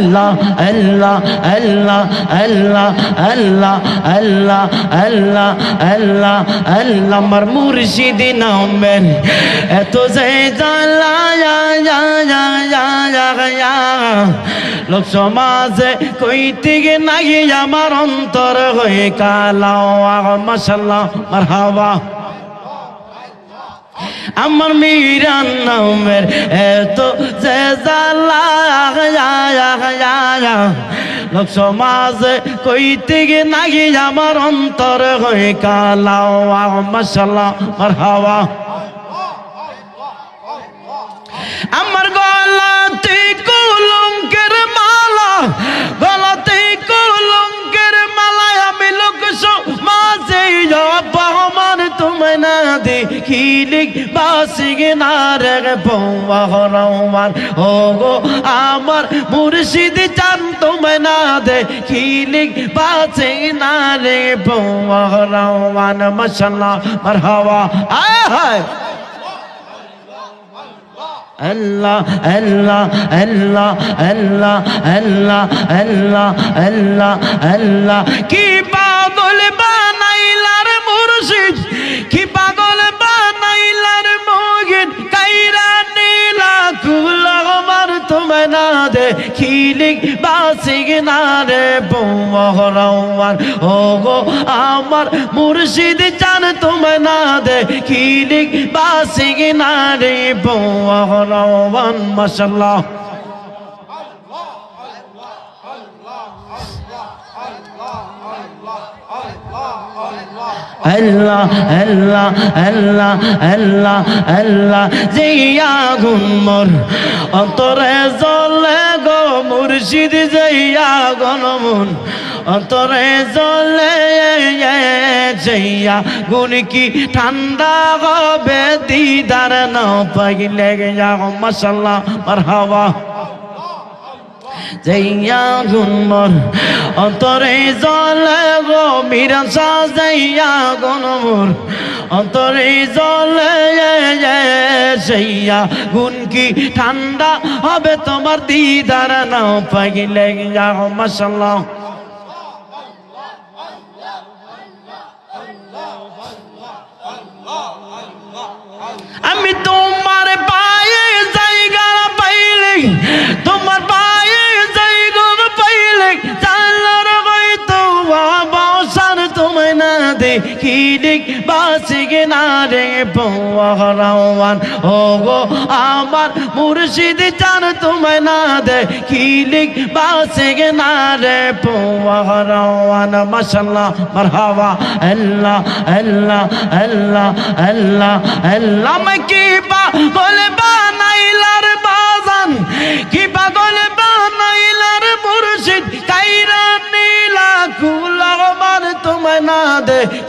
আল্লাহ আল্লাহ আল্লাহ আল্লাহ আল্লাহ আল্লাহ আল্লাহ আল্লাহ আল্লাহ। আমার মুর্শিদ নামের এত যে জালা লোক সমাজে কইতে গে আমার অন্তর হয়ে কালাও মাসাল্লাহ মারহাবা। আমার মিরান নামের এত যে সমাজে কইতে গে নাগি আমার অন্তর হয়ে কালাও মশাল্লা মার দিলিক বাসিগে না রে বৌমা হরমান ও গো আমার মুর্শিদ চান তোমায় না দে কিলিক বাসে না রে বৌমা হরমান মশাল্লাহ মারহাবা আয় হায় Allah, Allah, Allah, Allah, Allah, Allah, Allah, Allah. Ki pagol banailar murshid, ki pagol খিলিক বাসিগনারে না রে বৌমহরাওয়ার ও গো আমার মুর্শিদ জান তুমি না দে। খিলিক বাসিগনারে রে মাশাল্লাহ আল্লাহ আল্লাহ আল্লাহ আল্লাহ আল্লাহ, জিয়া গুমর অন্তরে জলে গো মুর্শিদ, জিয়া গনমন অন্তরে জলে জইয়া গুণ কি ঠান্ডা হবে, দিদার ন পাইলে যা মশাল্লাহ, মারহাবা। যাইয়া গুনমর অন্তরে জলে গো মিরা সাজাইয়া গনমর অন্তরে জলে যাইয়া গুন কি ঠান্ডা হবে তোমার দিদার নাও পাগিলে। মাসাল্লাহ দেখিলে বাসিগ না রে পৌরাওয়ান ও গো আমার মুর্শিদ চান তুমি না দে দেখিলে বাসিগ না রে পৌরাওয়ান মাশাল্লাহ মারহাবা। আল্লাহ আল্লাহ আল্লাহ আল্লাহ আল্লাহ। কি পাগল বানাইলার বাজান? কি পাগল বানাইলার মুর্শিদ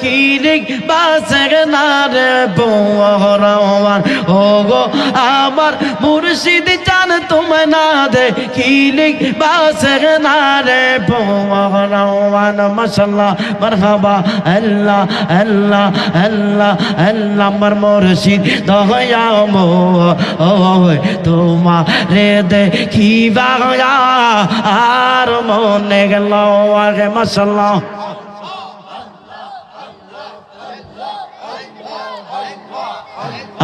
কিরিক বাসের নারে বহরাওয়ার ও গো আমার মুর্শিদ চান তুমি না দে। কিরিক বাসের নারে বহরাওয়ান মাশাল্লাহ, মারহাবা, আল্লাহ আল্লাহ আল্লাহ আল্লাহ। আমার মুর্শিদ দহয়া মো, ও তোমারে দে। কি বাগয়া আর মনে গেল আগে মাশাল্লাহ।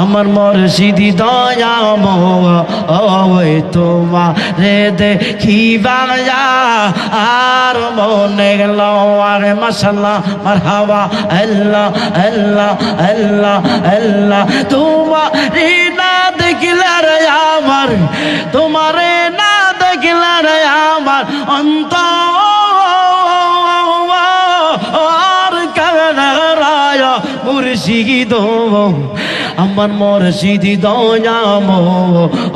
আমার মর্ষিদি দয়াম ওই তোমারে দেখিবা আর মনে গেল, আরে মশাল্লা মার হাওয়া আল্লাহ আল্লাহ আল্লাহ আল্লাহ, তোমার না দেখিলার আম আমার মুর্শিদি দয়াম,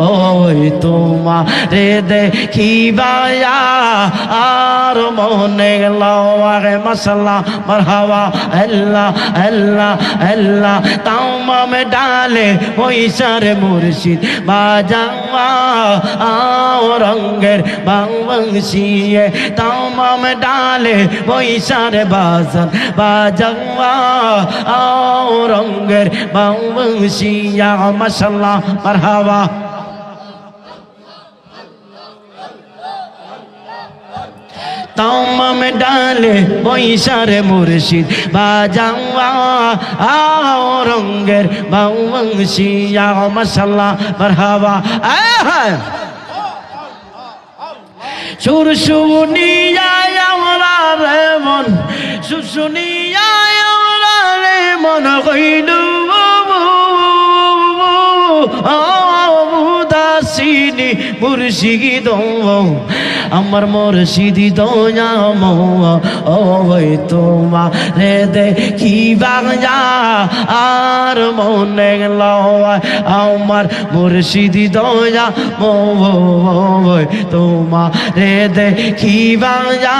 ওই তোমা রে দেখিবা আর মনে লাওয়ারে মশলা, মারহাবা, আল্লাহ আল্লাহ আল্লাহ। তামাম ডালে পয়সার মুর্শিদ বাজাওয়া আও রঙ্গের বাংশিয়ে তামাম ডালে পয়সার বাজান বাজাওয়া আও রঙ্গের বাংশিয়া মশলা মারহাবা। তামাম ডালে বৈশারে মুর্শিদ, বাজাওয়া আও রঙ্গের বাউংশিয়া মশাল্লা মারহাবা। আয় সুর শুনিয়া রে মন শুশুনিয়া রে মন কইলু oh. চিনি মুর্শিদ আমার মুর্শিদি দয়াম ওই তোমারে দেখি বাংলা আর মনে আমার মুর্শিদি দয়া ওই তোমারে দেখি বাংলা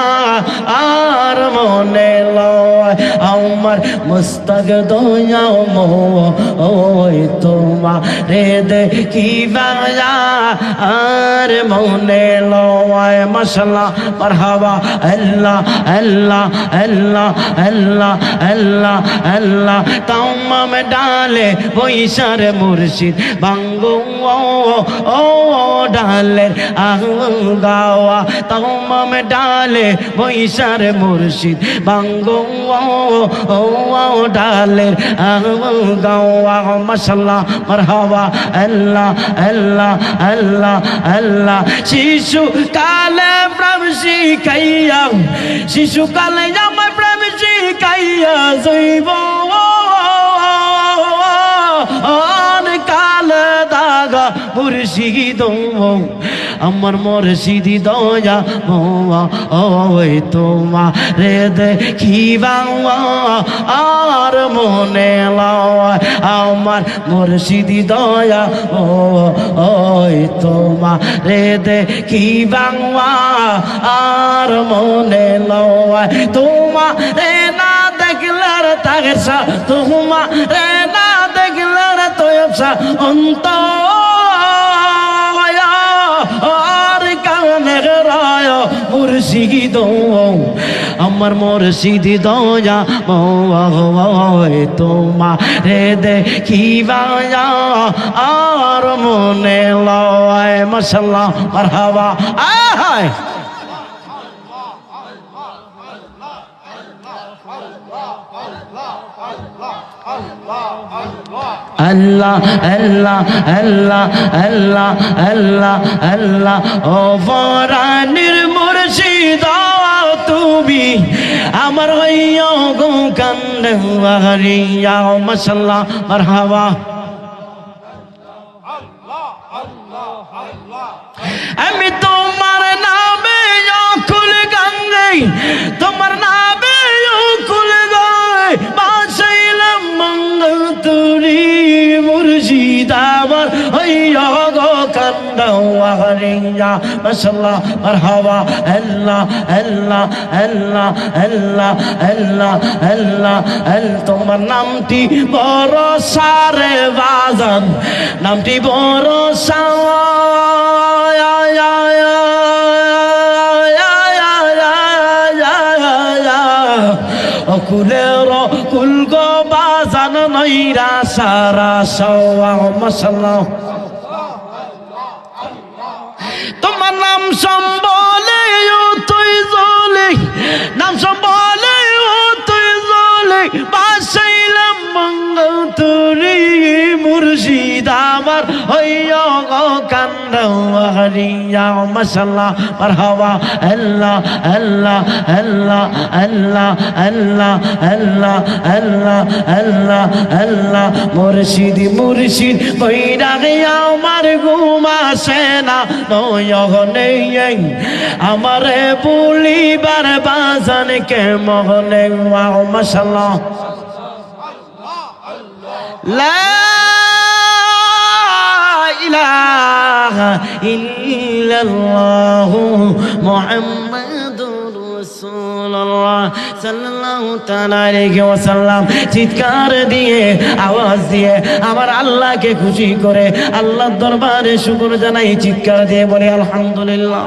আর মনে লয়, আমার মস্তক দয়াম ওই তোমারে দেখি বাংলা আর মনে লয় মশলা, মারহাবা, আল্লাহ আল্লাহ আল্লাহ আল্লাহ আল্লাহ আল্লাহ। তামাম ডালে বৈশার মুর্শিদ, বাঙ্গো, ও ডালের গাওয়া। তামাম ডালে বৈশার মুর্শিদ, বাঙ্গো, ও ডালের গাওয়া। মশলা, মারহাবা, আল্লাহ আল্লাহ আল্লাহ আল্লাহ। শিশু কালে প্রেম শিখাইয়া শিশু কালে আমার প্রেম শিখাইয়া জৈব কালে দাগা মুর্শিদ আমার মুর্শিদি দয়া ওই তোমা রে দেখিবা আর মনে লয় আমার মুর্শিদি দয়া ও ওই তোমা রে দেখিবা আর মনে লয় তোমা রে না দেখলার তাগসা তোমা রে না দেখলার তোয়সা অন্ত মুর্শিদ আমার মুর্শিদ দয়া মোয় তোমা রে দেখিবা আর মনে লয় মশলা মারহাবা আয় আল্লাহ আল্লাহ আল্লাহ আল্লাহ আল্লাহ আল্লাহ, ও বরানির মুর্শিদ তুমি আমার হইয়া গো কান্দে হারিয়া মশলা মারহাবা। আমি তোমার يا ما شاء الله مرحبا هلا هلا هلا هلا هلا هلا هل তোমার নামটি বড় সারে বাজান, নামটি বড় সায়া ইয়া অকুলের কুলগো বাজান, নৈরা সারা সওয়া মশলা some মুর্শিদ আমার হইয়া গো কান্দাওয়ারিয়া মশলা মারহাবা, আল্লাহ আল্লাহ আল্লাহ আল্লাহ আল্লাহ আল্লাহ আল্লাহ আল্লাহ আল্লাহ, মুর্শিদ মুর্শিদ বইরা গিয়া আমার ঘুমা সেনা নয়নে আমারে বলিবার বাজান কে মহনে মশলা لا ইলাহা ইল্লাল্লাহু মুহাম্মাদুর রাসূলুল্লাহ সাল্লাল্লাহু তাআলা আলাইহি ওয়াসাল্লাম। চিৎকার দিয়ে, আওয়াজ দিয়ে আমার আল্লাহকে খুশি করে আল্লাহর দরবারে শুকর জানাই, চিৎকার দিয়ে বলে, আলহামদুলিল্লাহ।